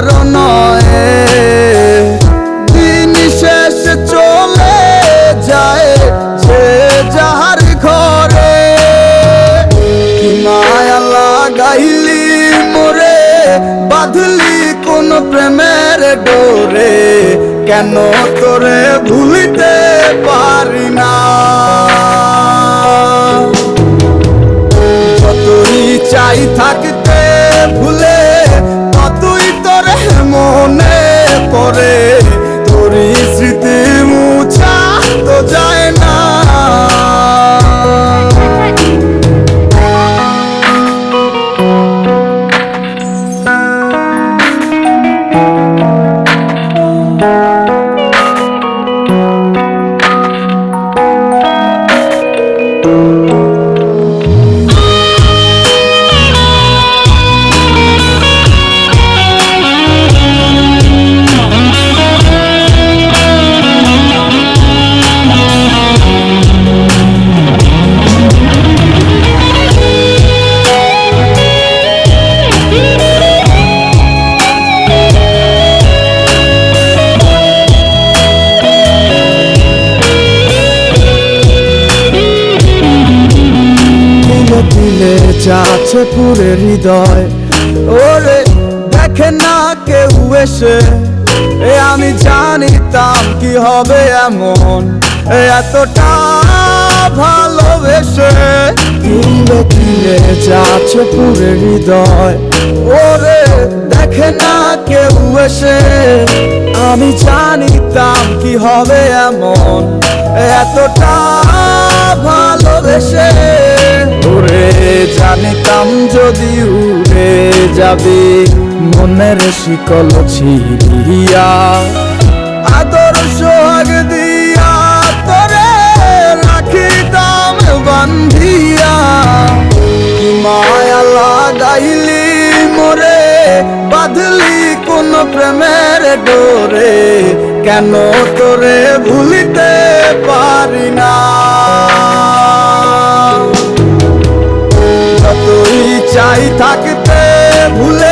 কারণ। দিন শেষ চলে যায় যে যাহার ঘরে। মায়া লাগাইলি মোরে, বাঁধলি কোন প্রেমের ডোরে। কেন তোরে ভুলিতে পারি না? যতই চাই থাকতে যায় যাচ্ছে পুরে হৃদয়। ওরে, দেখে না কেউ এসে। এ আমি জানিতাম কি হবে এমন। এতটা ভালোবেসে। দিলে দিলে যাচ্ছে পুরে হৃদয়। ওরে, দেখে না কেউ এসে। আমি জানিতাম কি হবে এমন। এতটা ভালোবেসে। জানিতাম যদি উড়ে যাবে, মনের শিকল ছিড়িয়া। আদর সোহাগ দিয়া তোরে রাখিতাম বান্ধিয়া মায়া লাগাইলি মোরে, বাঁধলি কোন প্রেমের ডোরে। কেন তোরে ভুলিতে পারি না? চাই থাকতে ভুলে